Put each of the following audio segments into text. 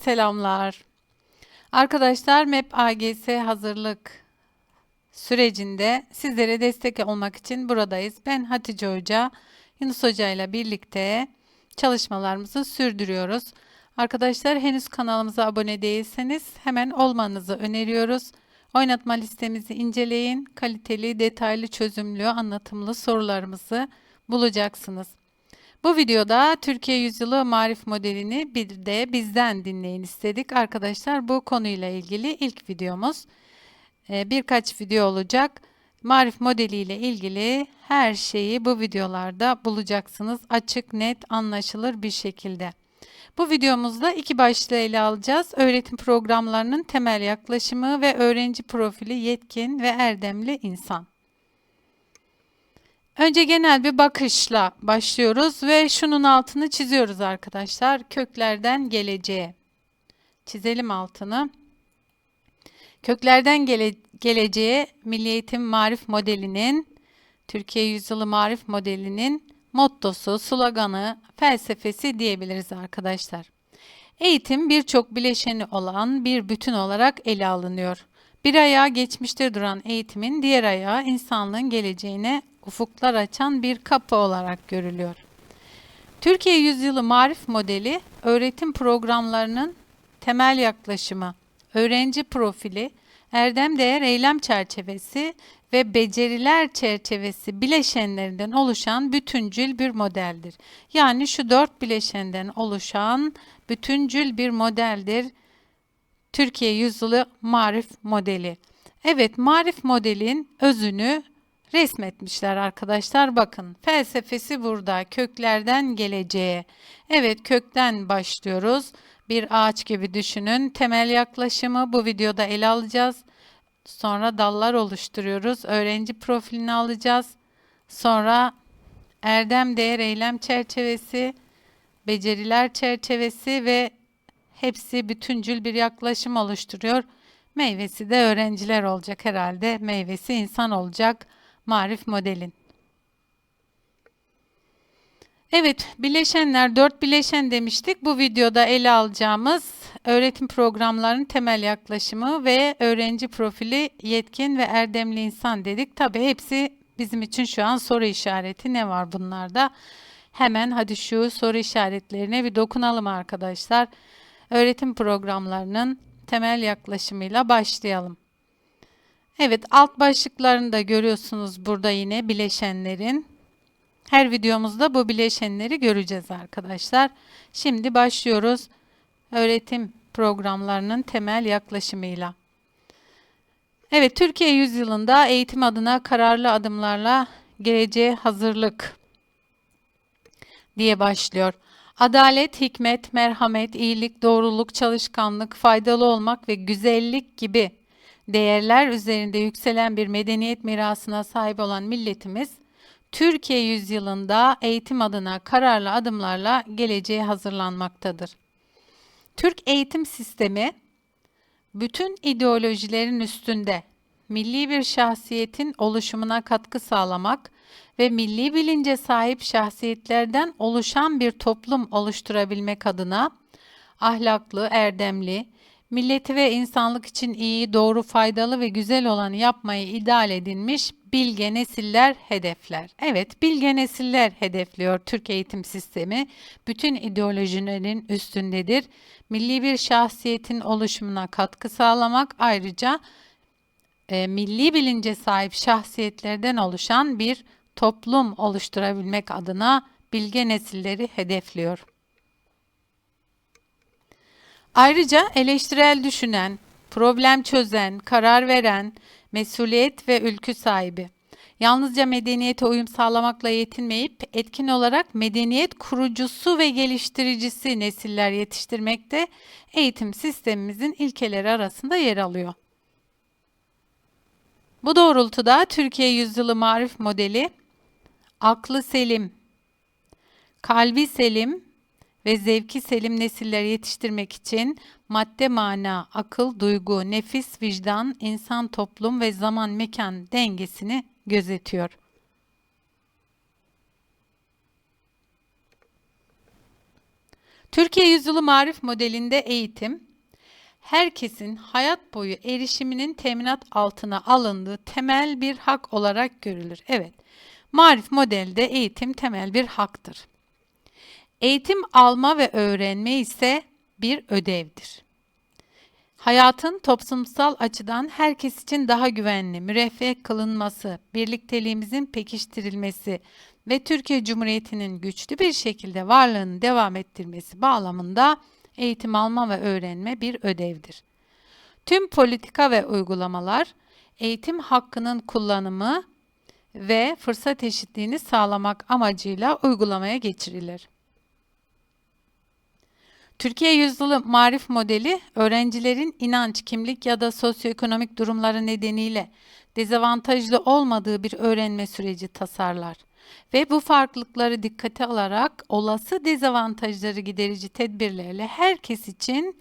Selamlar. Arkadaşlar MEP AGS hazırlık sürecinde sizlere destek olmak için buradayız. Ben Hatice Hoca, Yunus Hoca ile birlikte çalışmalarımızı sürdürüyoruz. Arkadaşlar henüz kanalımıza abone değilseniz hemen olmanızı öneriyoruz. Oynatma listemizi inceleyin. Kaliteli, detaylı, çözümlü, anlatımlı sorularımızı bulacaksınız. Bu videoda Türkiye Yüzyılı Marif modelini bir de bizden dinleyin istedik. Arkadaşlar bu konuyla ilgili ilk videomuz. Ee, birkaç video olacak. Marif modeliyle ilgili her şeyi bu videolarda bulacaksınız. Açık, net, anlaşılır bir şekilde. Bu videomuzda iki başlığı ele alacağız. Öğretim programlarının temel yaklaşımı ve öğrenci profili yetkin ve erdemli insan. Önce genel bir bakışla başlıyoruz ve şunun altını çiziyoruz arkadaşlar. Köklerden geleceğe. Çizelim altını. Köklerden gele geleceğe Milli Eğitim Marif Modeli'nin Türkiye Yüzyılı Marif Modeli'nin mottosu, sloganı, felsefesi diyebiliriz arkadaşlar. Eğitim birçok bileşeni olan bir bütün olarak ele alınıyor. Bir ayağı geçmişte duran eğitimin diğer ayağı insanlığın geleceğine ufuklar açan bir kapı olarak görülüyor. Türkiye Yüzyılı Marif Modeli, öğretim programlarının temel yaklaşımı, öğrenci profili, erdem değer eylem çerçevesi ve beceriler çerçevesi bileşenlerinden oluşan bütüncül bir modeldir. Yani şu dört bileşenden oluşan bütüncül bir modeldir. Türkiye Yüzyılı Marif Modeli. Evet, Marif Modelin özünü resmetmişler arkadaşlar. Bakın felsefesi burada. Köklerden geleceğe. Evet kökten başlıyoruz. Bir ağaç gibi düşünün. Temel yaklaşımı bu videoda ele alacağız. Sonra dallar oluşturuyoruz. Öğrenci profilini alacağız. Sonra erdem değer eylem çerçevesi, beceriler çerçevesi ve hepsi bütüncül bir yaklaşım oluşturuyor. Meyvesi de öğrenciler olacak herhalde. Meyvesi insan olacak. Marif modelin. Evet, bileşenler, dört bileşen demiştik. Bu videoda ele alacağımız öğretim programlarının temel yaklaşımı ve öğrenci profili yetkin ve erdemli insan dedik. Tabii hepsi bizim için şu an soru işareti. Ne var bunlarda? Hemen hadi şu soru işaretlerine bir dokunalım arkadaşlar. Öğretim programlarının temel yaklaşımıyla başlayalım. Evet alt başlıklarını da görüyorsunuz burada yine bileşenlerin. Her videomuzda bu bileşenleri göreceğiz arkadaşlar. Şimdi başlıyoruz öğretim programlarının temel yaklaşımıyla. Evet Türkiye yüzyılında eğitim adına kararlı adımlarla geleceğe hazırlık diye başlıyor. Adalet, hikmet, merhamet, iyilik, doğruluk, çalışkanlık, faydalı olmak ve güzellik gibi değerler üzerinde yükselen bir medeniyet mirasına sahip olan milletimiz, Türkiye yüzyılında eğitim adına kararlı adımlarla geleceğe hazırlanmaktadır. Türk eğitim sistemi bütün ideolojilerin üstünde milli bir şahsiyetin oluşumuna katkı sağlamak ve milli bilince sahip şahsiyetlerden oluşan bir toplum oluşturabilmek adına ahlaklı, erdemli, milleti ve insanlık için iyi, doğru, faydalı ve güzel olanı yapmayı ideal edinmiş bilge nesiller hedefler. Evet, bilge nesiller hedefliyor Türk eğitim sistemi. Bütün ideolojilerin üstündedir. Milli bir şahsiyetin oluşumuna katkı sağlamak ayrıca e, milli bilince sahip şahsiyetlerden oluşan bir toplum oluşturabilmek adına bilge nesilleri hedefliyor. Ayrıca eleştirel düşünen, problem çözen, karar veren, mesuliyet ve ülkü sahibi. Yalnızca medeniyete uyum sağlamakla yetinmeyip etkin olarak medeniyet kurucusu ve geliştiricisi nesiller yetiştirmekte eğitim sistemimizin ilkeleri arasında yer alıyor. Bu doğrultuda Türkiye Yüzyılı Marif Modeli aklı selim, kalbi selim ve zevki selim nesiller yetiştirmek için madde mana, akıl, duygu, nefis, vicdan, insan, toplum ve zaman mekan dengesini gözetiyor. Türkiye Yüzyılı Marif modelinde eğitim, herkesin hayat boyu erişiminin teminat altına alındığı temel bir hak olarak görülür. Evet, Marif modelde eğitim temel bir haktır. Eğitim alma ve öğrenme ise bir ödevdir. Hayatın toplumsal açıdan herkes için daha güvenli, müreffeh kılınması, birlikteliğimizin pekiştirilmesi ve Türkiye Cumhuriyeti'nin güçlü bir şekilde varlığını devam ettirmesi bağlamında eğitim alma ve öğrenme bir ödevdir. Tüm politika ve uygulamalar eğitim hakkının kullanımı ve fırsat eşitliğini sağlamak amacıyla uygulamaya geçirilir. Türkiye Yüzyılı Marif Modeli, öğrencilerin inanç, kimlik ya da sosyoekonomik durumları nedeniyle dezavantajlı olmadığı bir öğrenme süreci tasarlar ve bu farklılıkları dikkate alarak olası dezavantajları giderici tedbirlerle herkes için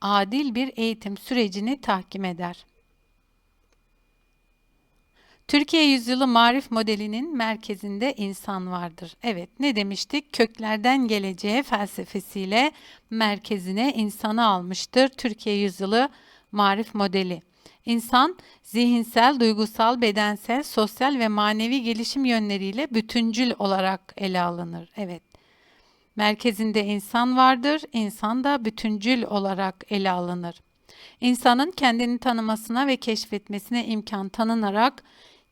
adil bir eğitim sürecini tahkim eder. Türkiye Yüzyılı Marif modelinin merkezinde insan vardır. Evet, ne demiştik? Köklerden geleceğe felsefesiyle merkezine insanı almıştır Türkiye Yüzyılı Marif modeli. İnsan zihinsel, duygusal, bedensel, sosyal ve manevi gelişim yönleriyle bütüncül olarak ele alınır. Evet. Merkezinde insan vardır, insan da bütüncül olarak ele alınır. İnsanın kendini tanımasına ve keşfetmesine imkan tanınarak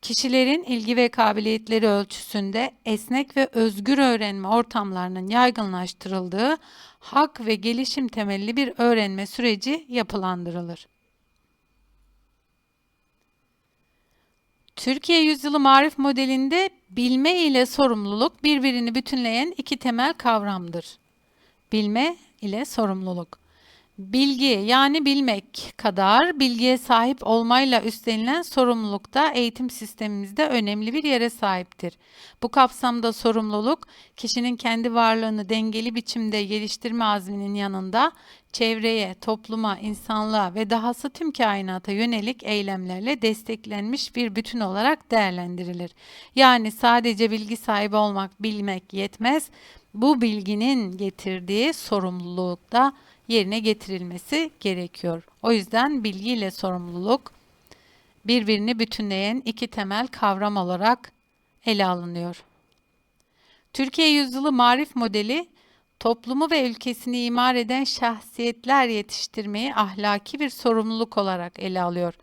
kişilerin ilgi ve kabiliyetleri ölçüsünde esnek ve özgür öğrenme ortamlarının yaygınlaştırıldığı hak ve gelişim temelli bir öğrenme süreci yapılandırılır. Türkiye Yüzyılı Marif modelinde bilme ile sorumluluk birbirini bütünleyen iki temel kavramdır. Bilme ile sorumluluk. Bilgi yani bilmek kadar bilgiye sahip olmayla üstlenilen sorumluluk da eğitim sistemimizde önemli bir yere sahiptir. Bu kapsamda sorumluluk kişinin kendi varlığını dengeli biçimde geliştirme azminin yanında çevreye, topluma, insanlığa ve dahası tüm kainata yönelik eylemlerle desteklenmiş bir bütün olarak değerlendirilir. Yani sadece bilgi sahibi olmak, bilmek yetmez. Bu bilginin getirdiği sorumluluk da yerine getirilmesi gerekiyor. O yüzden bilgi ile sorumluluk birbirini bütünleyen iki temel kavram olarak ele alınıyor. Türkiye Yüzyılı Marif Modeli toplumu ve ülkesini imar eden şahsiyetler yetiştirmeyi ahlaki bir sorumluluk olarak ele alıyor.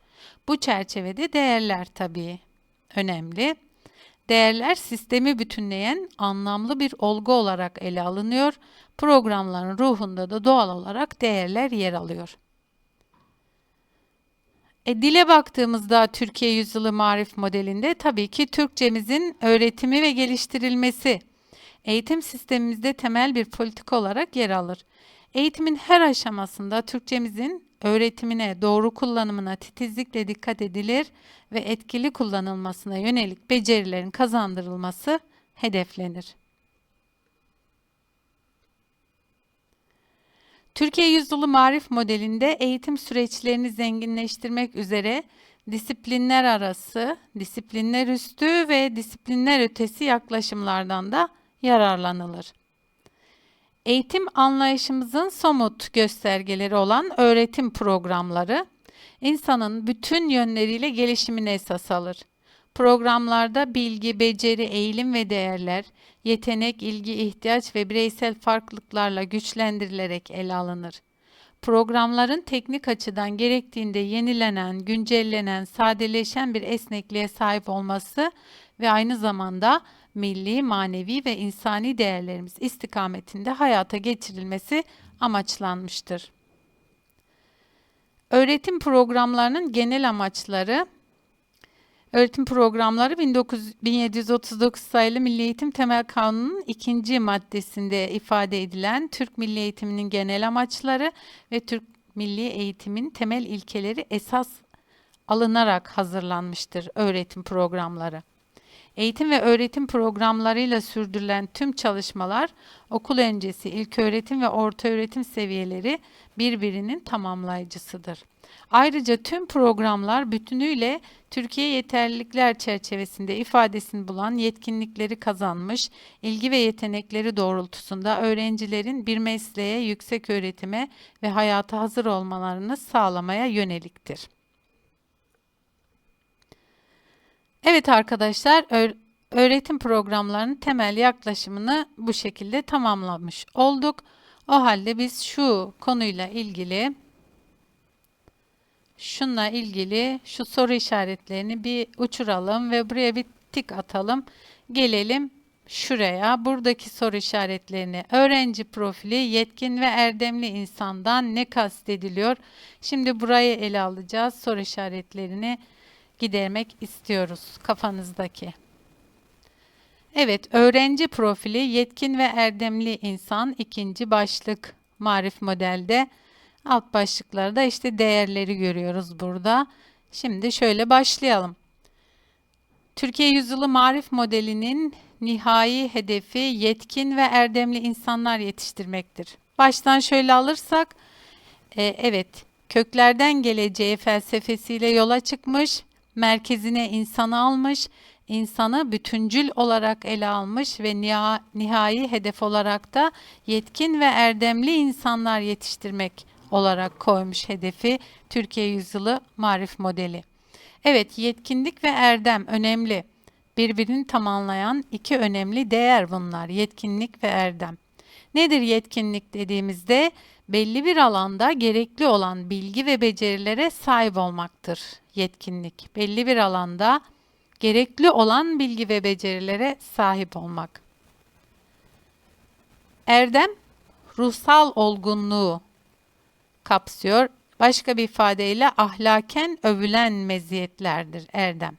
Bu çerçevede değerler tabii önemli. Değerler sistemi bütünleyen anlamlı bir olgu olarak ele alınıyor. Programların ruhunda da doğal olarak değerler yer alıyor. E, dile baktığımızda Türkiye Yüzyılı Marif modelinde tabii ki Türkçemizin öğretimi ve geliştirilmesi eğitim sistemimizde temel bir politika olarak yer alır. Eğitimin her aşamasında Türkçemizin öğretimine, doğru kullanımına titizlikle dikkat edilir ve etkili kullanılmasına yönelik becerilerin kazandırılması hedeflenir. Türkiye Yüzyılı Marif modelinde eğitim süreçlerini zenginleştirmek üzere disiplinler arası, disiplinler üstü ve disiplinler ötesi yaklaşımlardan da yararlanılır. Eğitim anlayışımızın somut göstergeleri olan öğretim programları, insanın bütün yönleriyle gelişimini esas alır. Programlarda bilgi, beceri, eğilim ve değerler, yetenek, ilgi, ihtiyaç ve bireysel farklılıklarla güçlendirilerek ele alınır. Programların teknik açıdan gerektiğinde yenilenen, güncellenen, sadeleşen bir esnekliğe sahip olması ve aynı zamanda milli, manevi ve insani değerlerimiz istikametinde hayata geçirilmesi amaçlanmıştır. Öğretim programlarının genel amaçları Öğretim programları 19, 1739 sayılı Milli Eğitim Temel Kanunu'nun ikinci maddesinde ifade edilen Türk Milli Eğitiminin genel amaçları ve Türk Milli Eğitimin temel ilkeleri esas alınarak hazırlanmıştır öğretim programları. Eğitim ve öğretim programlarıyla sürdürülen tüm çalışmalar okul öncesi, ilköğretim ve ortaöğretim seviyeleri birbirinin tamamlayıcısıdır. Ayrıca tüm programlar bütünüyle Türkiye yeterlilikler çerçevesinde ifadesini bulan yetkinlikleri kazanmış, ilgi ve yetenekleri doğrultusunda öğrencilerin bir mesleğe, yüksek öğretime ve hayata hazır olmalarını sağlamaya yöneliktir. Evet arkadaşlar, öğretim programlarının temel yaklaşımını bu şekilde tamamlamış olduk. O halde biz şu konuyla ilgili şunla ilgili şu soru işaretlerini bir uçuralım ve buraya bir tik atalım. Gelelim şuraya. Buradaki soru işaretlerini öğrenci profili yetkin ve erdemli insandan ne kastediliyor? Şimdi burayı ele alacağız. Soru işaretlerini gidermek istiyoruz kafanızdaki. Evet, öğrenci profili yetkin ve erdemli insan ikinci başlık marif modelde. Alt başlıklarda işte değerleri görüyoruz burada. Şimdi şöyle başlayalım. Türkiye Yüzyılı Marif Modeli'nin nihai hedefi yetkin ve erdemli insanlar yetiştirmektir. Baştan şöyle alırsak, e, evet köklerden geleceği felsefesiyle yola çıkmış, merkezine insanı almış, insanı bütüncül olarak ele almış ve nihai hedef olarak da yetkin ve erdemli insanlar yetiştirmek olarak koymuş hedefi Türkiye Yüzyılı Marif Modeli. Evet, yetkinlik ve erdem önemli. Birbirini tamamlayan iki önemli değer bunlar. Yetkinlik ve erdem. Nedir yetkinlik dediğimizde? Belli bir alanda gerekli olan bilgi ve becerilere sahip olmaktır yetkinlik. Belli bir alanda gerekli olan bilgi ve becerilere sahip olmak. Erdem, ruhsal olgunluğu, kapsıyor. Başka bir ifadeyle ahlaken övülen meziyetlerdir erdem.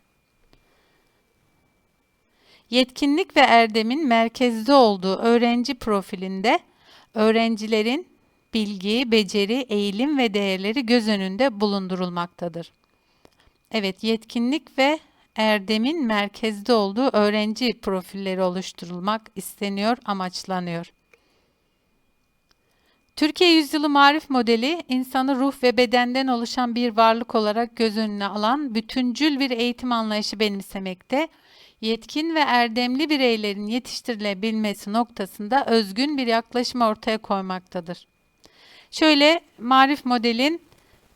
Yetkinlik ve erdemin merkezde olduğu öğrenci profilinde öğrencilerin bilgi, beceri, eğilim ve değerleri göz önünde bulundurulmaktadır. Evet, yetkinlik ve erdemin merkezde olduğu öğrenci profilleri oluşturulmak isteniyor, amaçlanıyor. Türkiye Yüzyılı Marif Modeli, insanı ruh ve bedenden oluşan bir varlık olarak göz önüne alan bütüncül bir eğitim anlayışı benimsemekte, yetkin ve erdemli bireylerin yetiştirilebilmesi noktasında özgün bir yaklaşım ortaya koymaktadır. Şöyle Marif Model'in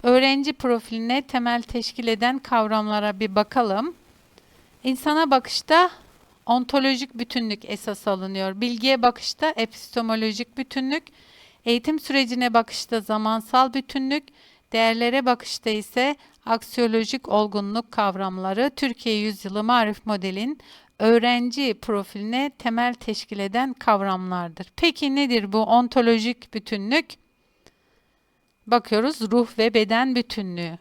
öğrenci profiline temel teşkil eden kavramlara bir bakalım. İnsana bakışta ontolojik bütünlük esas alınıyor. Bilgiye bakışta epistemolojik bütünlük, Eğitim sürecine bakışta zamansal bütünlük, değerlere bakışta ise aksiyolojik olgunluk kavramları Türkiye Yüzyılı Marif Model'in öğrenci profiline temel teşkil eden kavramlardır. Peki nedir bu ontolojik bütünlük? Bakıyoruz ruh ve beden bütünlüğü.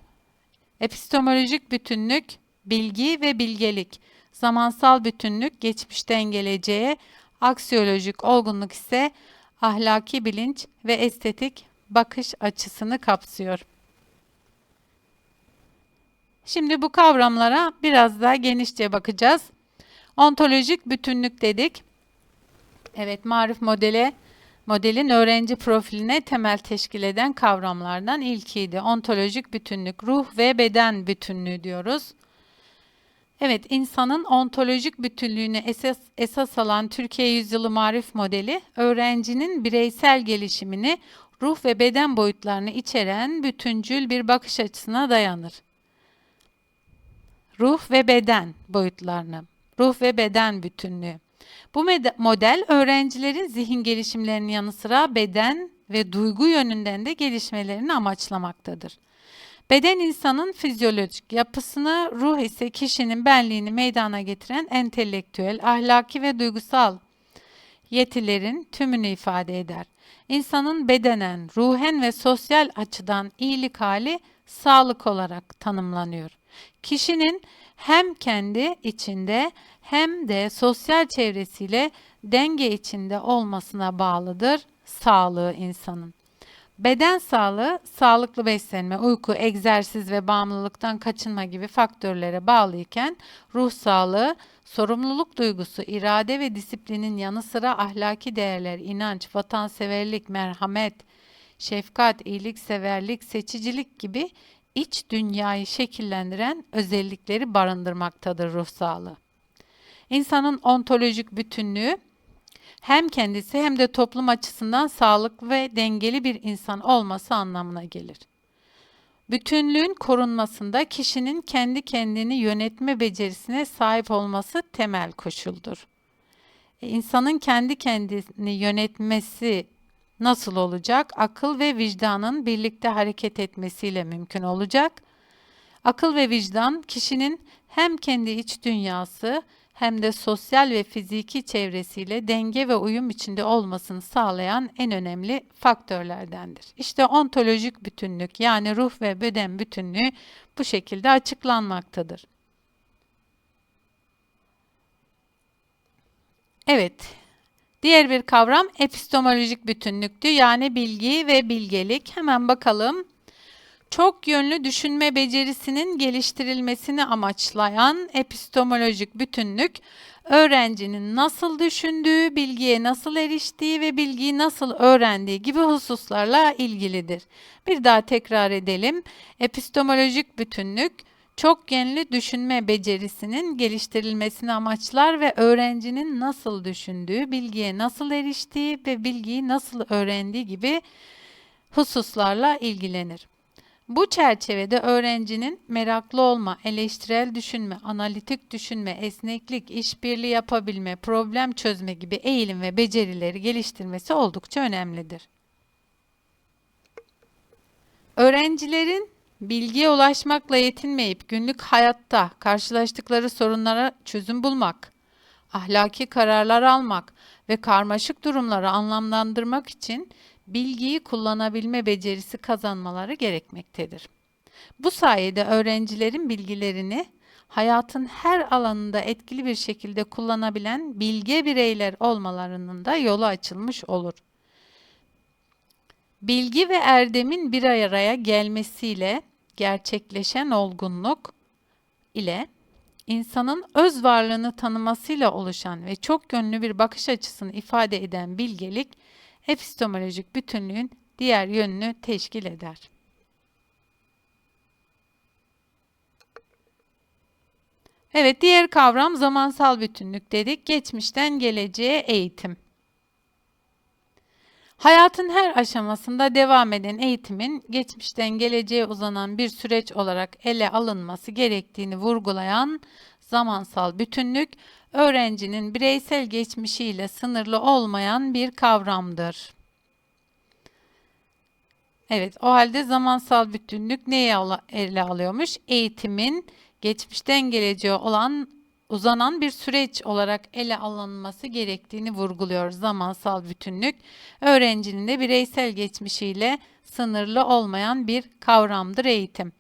Epistemolojik bütünlük bilgi ve bilgelik. Zamansal bütünlük geçmişten geleceğe, aksiyolojik olgunluk ise ahlaki bilinç ve estetik bakış açısını kapsıyor. Şimdi bu kavramlara biraz daha genişçe bakacağız. Ontolojik bütünlük dedik. Evet, marif modeli modelin öğrenci profiline temel teşkil eden kavramlardan ilkiydi. Ontolojik bütünlük, ruh ve beden bütünlüğü diyoruz. Evet, insanın ontolojik bütünlüğüne esas, esas alan Türkiye Yüzyılı Marif Modeli, öğrencinin bireysel gelişimini, ruh ve beden boyutlarını içeren bütüncül bir bakış açısına dayanır. Ruh ve beden boyutlarını, ruh ve beden bütünlüğü. Bu model öğrencilerin zihin gelişimlerinin yanı sıra beden ve duygu yönünden de gelişmelerini amaçlamaktadır. Beden insanın fizyolojik yapısını, ruh ise kişinin benliğini meydana getiren entelektüel, ahlaki ve duygusal yetilerin tümünü ifade eder. İnsanın bedenen, ruhen ve sosyal açıdan iyilik hali sağlık olarak tanımlanıyor. Kişinin hem kendi içinde hem de sosyal çevresiyle denge içinde olmasına bağlıdır sağlığı insanın. Beden sağlığı, sağlıklı beslenme, uyku, egzersiz ve bağımlılıktan kaçınma gibi faktörlere bağlı iken ruh sağlığı, Sorumluluk duygusu, irade ve disiplinin yanı sıra ahlaki değerler, inanç, vatanseverlik, merhamet, şefkat, iyilikseverlik, seçicilik gibi iç dünyayı şekillendiren özellikleri barındırmaktadır ruh sağlığı. İnsanın ontolojik bütünlüğü hem kendisi hem de toplum açısından sağlıklı ve dengeli bir insan olması anlamına gelir. Bütünlüğün korunmasında kişinin kendi kendini yönetme becerisine sahip olması temel koşuldur. E, insanın kendi kendini yönetmesi nasıl olacak? Akıl ve vicdanın birlikte hareket etmesiyle mümkün olacak. Akıl ve vicdan kişinin hem kendi iç dünyası hem de sosyal ve fiziki çevresiyle denge ve uyum içinde olmasını sağlayan en önemli faktörlerdendir. İşte ontolojik bütünlük yani ruh ve beden bütünlüğü bu şekilde açıklanmaktadır. Evet, diğer bir kavram epistemolojik bütünlüktü yani bilgi ve bilgelik. Hemen bakalım çok yönlü düşünme becerisinin geliştirilmesini amaçlayan epistemolojik bütünlük, öğrencinin nasıl düşündüğü, bilgiye nasıl eriştiği ve bilgiyi nasıl öğrendiği gibi hususlarla ilgilidir. Bir daha tekrar edelim. Epistemolojik bütünlük, çok yönlü düşünme becerisinin geliştirilmesini amaçlar ve öğrencinin nasıl düşündüğü, bilgiye nasıl eriştiği ve bilgiyi nasıl öğrendiği gibi hususlarla ilgilenir. Bu çerçevede öğrencinin meraklı olma, eleştirel düşünme, analitik düşünme, esneklik, işbirliği yapabilme, problem çözme gibi eğilim ve becerileri geliştirmesi oldukça önemlidir. Öğrencilerin bilgiye ulaşmakla yetinmeyip günlük hayatta karşılaştıkları sorunlara çözüm bulmak, ahlaki kararlar almak ve karmaşık durumları anlamlandırmak için bilgiyi kullanabilme becerisi kazanmaları gerekmektedir. Bu sayede öğrencilerin bilgilerini hayatın her alanında etkili bir şekilde kullanabilen bilge bireyler olmalarının da yolu açılmış olur. Bilgi ve erdemin bir araya gelmesiyle gerçekleşen olgunluk ile insanın öz varlığını tanımasıyla oluşan ve çok yönlü bir bakış açısını ifade eden bilgelik epistemolojik bütünlüğün diğer yönünü teşkil eder. Evet, diğer kavram zamansal bütünlük dedik. Geçmişten geleceğe eğitim. Hayatın her aşamasında devam eden eğitimin geçmişten geleceğe uzanan bir süreç olarak ele alınması gerektiğini vurgulayan zamansal bütünlük, öğrencinin bireysel geçmişiyle sınırlı olmayan bir kavramdır. Evet, o halde zamansal bütünlük neyi ele alıyormuş? Eğitimin geçmişten geleceğe olan uzanan bir süreç olarak ele alınması gerektiğini vurguluyor zamansal bütünlük. Öğrencinin de bireysel geçmişiyle sınırlı olmayan bir kavramdır eğitim.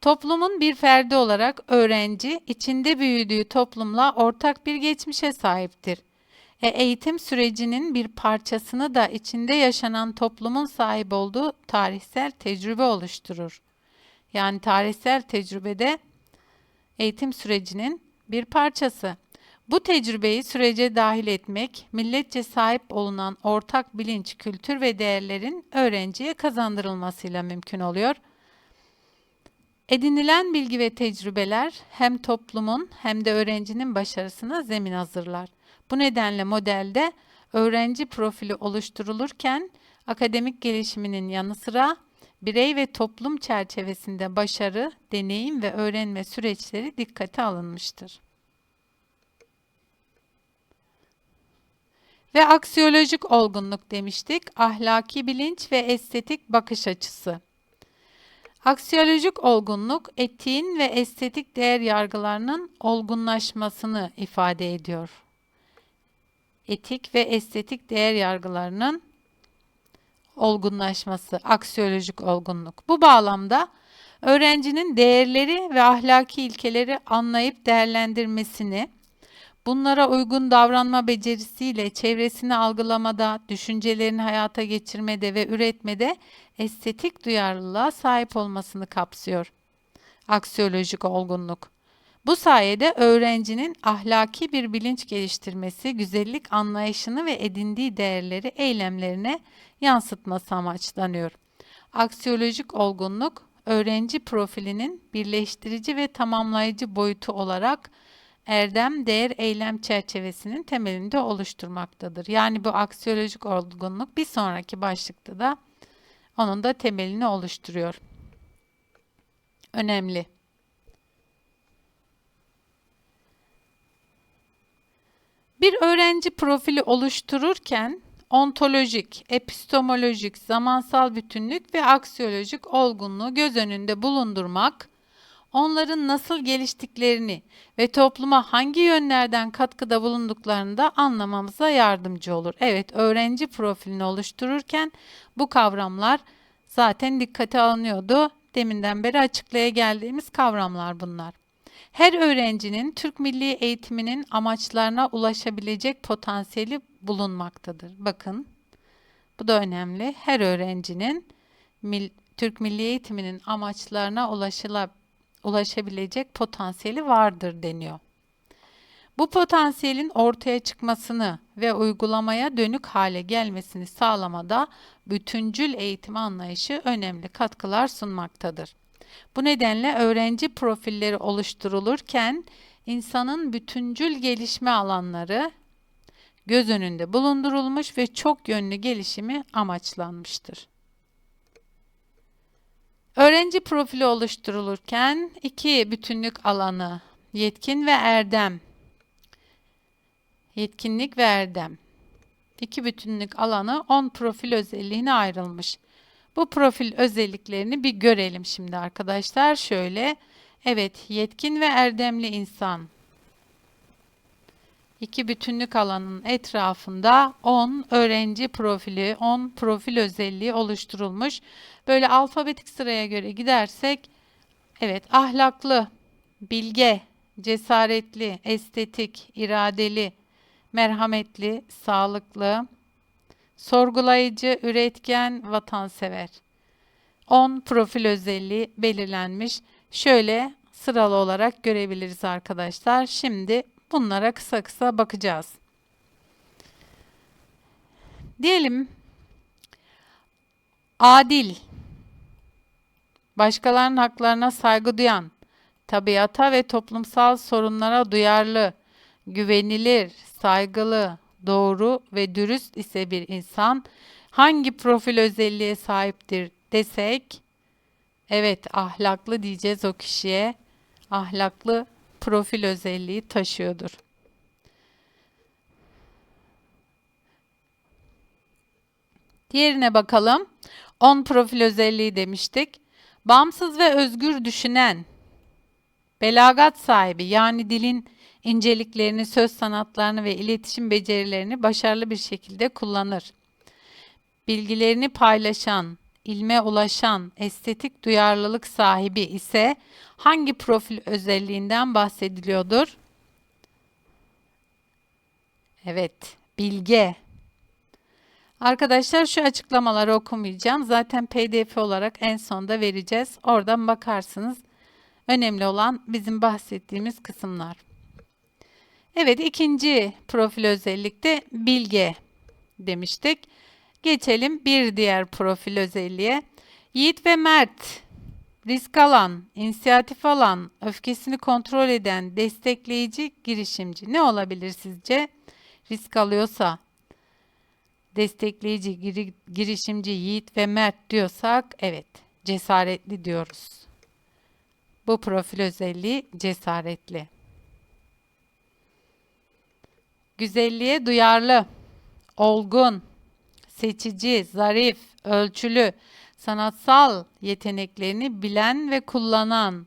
Toplumun bir ferdi olarak öğrenci içinde büyüdüğü toplumla ortak bir geçmişe sahiptir. E, eğitim sürecinin bir parçasını da içinde yaşanan toplumun sahip olduğu tarihsel tecrübe oluşturur. Yani tarihsel tecrübede eğitim sürecinin bir parçası. Bu tecrübeyi sürece dahil etmek, milletçe sahip olunan ortak bilinç, kültür ve değerlerin öğrenciye kazandırılmasıyla mümkün oluyor.'' Edinilen bilgi ve tecrübeler hem toplumun hem de öğrencinin başarısına zemin hazırlar. Bu nedenle modelde öğrenci profili oluşturulurken akademik gelişiminin yanı sıra birey ve toplum çerçevesinde başarı, deneyim ve öğrenme süreçleri dikkate alınmıştır. Ve aksiyolojik olgunluk demiştik, ahlaki bilinç ve estetik bakış açısı. Aksiyolojik olgunluk, etiğin ve estetik değer yargılarının olgunlaşmasını ifade ediyor. Etik ve estetik değer yargılarının olgunlaşması, aksiyolojik olgunluk. Bu bağlamda öğrencinin değerleri ve ahlaki ilkeleri anlayıp değerlendirmesini, bunlara uygun davranma becerisiyle çevresini algılamada, düşüncelerini hayata geçirmede ve üretmede estetik duyarlılığa sahip olmasını kapsıyor. Aksiyolojik olgunluk. Bu sayede öğrencinin ahlaki bir bilinç geliştirmesi, güzellik anlayışını ve edindiği değerleri eylemlerine yansıtması amaçlanıyor. Aksiyolojik olgunluk, öğrenci profilinin birleştirici ve tamamlayıcı boyutu olarak erdem, değer, eylem çerçevesinin temelinde oluşturmaktadır. Yani bu aksiyolojik olgunluk bir sonraki başlıkta da onun da temelini oluşturuyor. Önemli. Bir öğrenci profili oluştururken ontolojik, epistemolojik, zamansal bütünlük ve aksiyolojik olgunluğu göz önünde bulundurmak, onların nasıl geliştiklerini ve topluma hangi yönlerden katkıda bulunduklarını da anlamamıza yardımcı olur. Evet, öğrenci profilini oluştururken bu kavramlar zaten dikkate alınıyordu. Deminden beri açıklaya geldiğimiz kavramlar bunlar. Her öğrencinin Türk Milli Eğitiminin amaçlarına ulaşabilecek potansiyeli bulunmaktadır. Bakın, bu da önemli. Her öğrencinin Türk Milli Eğitiminin amaçlarına ulaşabilecek potansiyeli vardır deniyor. Bu potansiyelin ortaya çıkmasını ve uygulamaya dönük hale gelmesini sağlamada bütüncül eğitim anlayışı önemli katkılar sunmaktadır. Bu nedenle öğrenci profilleri oluşturulurken insanın bütüncül gelişme alanları göz önünde bulundurulmuş ve çok yönlü gelişimi amaçlanmıştır. Öğrenci profili oluşturulurken iki bütünlük alanı, yetkin ve erdem, yetkinlik ve erdem, iki bütünlük alanı 10 profil özelliğine ayrılmış. Bu profil özelliklerini bir görelim şimdi arkadaşlar. Şöyle, evet yetkin ve erdemli insan. İki bütünlük alanın etrafında 10 öğrenci profili, 10 profil özelliği oluşturulmuş. Böyle alfabetik sıraya göre gidersek, evet ahlaklı, bilge, cesaretli, estetik, iradeli, merhametli, sağlıklı, sorgulayıcı, üretken, vatansever. 10 profil özelliği belirlenmiş. Şöyle sıralı olarak görebiliriz arkadaşlar. Şimdi bunlara kısa kısa bakacağız. Diyelim adil, başkalarının haklarına saygı duyan, tabiata ve toplumsal sorunlara duyarlı, güvenilir, saygılı, doğru ve dürüst ise bir insan hangi profil özelliğe sahiptir desek evet ahlaklı diyeceğiz o kişiye. Ahlaklı profil özelliği taşıyordur. Diğerine bakalım. 10 profil özelliği demiştik. Bağımsız ve özgür düşünen, belagat sahibi yani dilin inceliklerini, söz sanatlarını ve iletişim becerilerini başarılı bir şekilde kullanır. Bilgilerini paylaşan, ilme ulaşan, estetik duyarlılık sahibi ise hangi profil özelliğinden bahsediliyordur? Evet, bilge. Arkadaşlar şu açıklamaları okumayacağım. Zaten pdf olarak en sonda vereceğiz. Oradan bakarsınız. Önemli olan bizim bahsettiğimiz kısımlar. Evet ikinci profil özellikte bilge demiştik. Geçelim bir diğer profil özelliğe. Yiğit ve mert, risk alan, inisiyatif alan, öfkesini kontrol eden, destekleyici, girişimci. Ne olabilir sizce? Risk alıyorsa, destekleyici, giri, girişimci, yiğit ve mert diyorsak, evet, cesaretli diyoruz. Bu profil özelliği cesaretli. Güzelliğe duyarlı, olgun, seçici, zarif, ölçülü, sanatsal yeteneklerini bilen ve kullanan.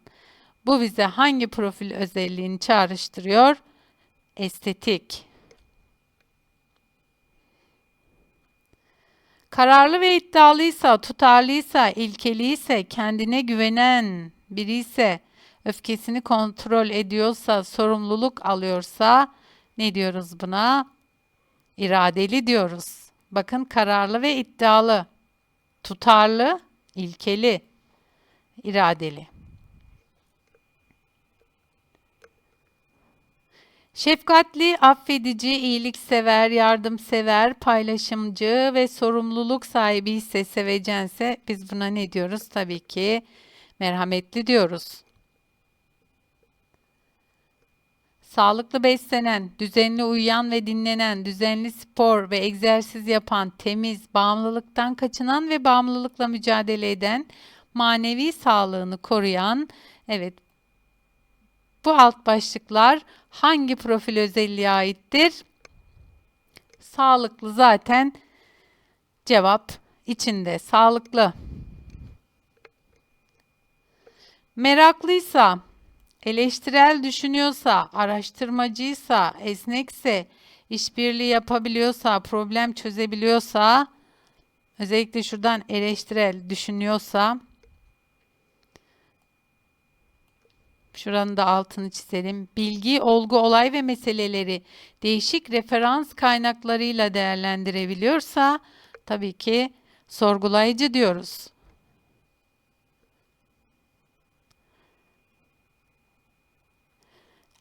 Bu bize hangi profil özelliğini çağrıştırıyor? Estetik. Kararlı ve iddialıysa, tutarlıysa, ilkeliyse, kendine güvenen biri ise, öfkesini kontrol ediyorsa, sorumluluk alıyorsa, ne diyoruz buna? İradeli diyoruz. Bakın kararlı ve iddialı. Tutarlı, ilkeli, iradeli. Şefkatli, affedici, iyiliksever, yardımsever, paylaşımcı ve sorumluluk sahibi ise sevecense biz buna ne diyoruz? Tabii ki merhametli diyoruz. Sağlıklı beslenen, düzenli uyuyan ve dinlenen, düzenli spor ve egzersiz yapan, temiz, bağımlılıktan kaçınan ve bağımlılıkla mücadele eden, manevi sağlığını koruyan, evet bu alt başlıklar hangi profil özelliğe aittir? Sağlıklı zaten cevap içinde. Sağlıklı. Meraklıysa, eleştirel düşünüyorsa, araştırmacıysa, esnekse, işbirliği yapabiliyorsa, problem çözebiliyorsa, özellikle şuradan eleştirel düşünüyorsa, şuranın da altını çizelim. Bilgi, olgu, olay ve meseleleri değişik referans kaynaklarıyla değerlendirebiliyorsa, tabii ki sorgulayıcı diyoruz.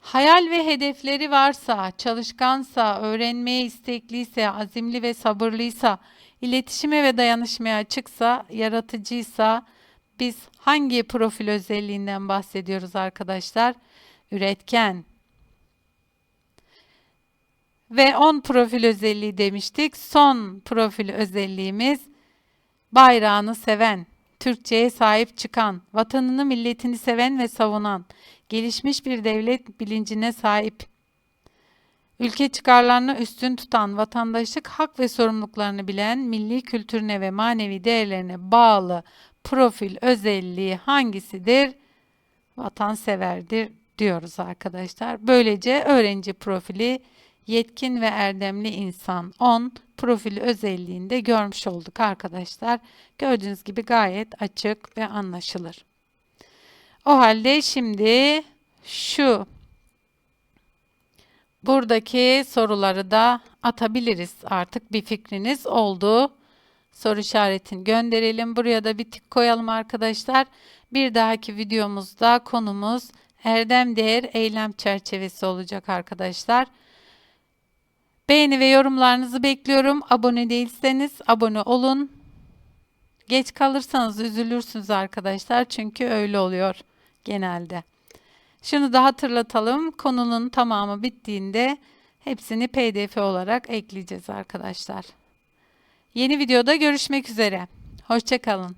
Hayal ve hedefleri varsa, çalışkansa, öğrenmeye istekliyse, azimli ve sabırlıysa, iletişime ve dayanışmaya açıksa, yaratıcıysa biz hangi profil özelliğinden bahsediyoruz arkadaşlar? Üretken. Ve 10 profil özelliği demiştik. Son profil özelliğimiz bayrağını seven, Türkçe'ye sahip çıkan, vatanını milletini seven ve savunan, gelişmiş bir devlet bilincine sahip, ülke çıkarlarını üstün tutan, vatandaşlık hak ve sorumluluklarını bilen, milli kültürüne ve manevi değerlerine bağlı profil özelliği hangisidir? Vatanseverdir diyoruz arkadaşlar. Böylece öğrenci profili yetkin ve erdemli insan 10 profil özelliğinde görmüş olduk arkadaşlar. Gördüğünüz gibi gayet açık ve anlaşılır. O halde şimdi şu buradaki soruları da atabiliriz. Artık bir fikriniz oldu. Soru işaretini gönderelim. Buraya da bir tık koyalım arkadaşlar. Bir dahaki videomuzda konumuz erdem değer eylem çerçevesi olacak arkadaşlar. Beğeni ve yorumlarınızı bekliyorum. Abone değilseniz abone olun. Geç kalırsanız üzülürsünüz arkadaşlar. Çünkü öyle oluyor genelde. Şunu da hatırlatalım. Konunun tamamı bittiğinde hepsini pdf olarak ekleyeceğiz arkadaşlar. Yeni videoda görüşmek üzere. Hoşçakalın.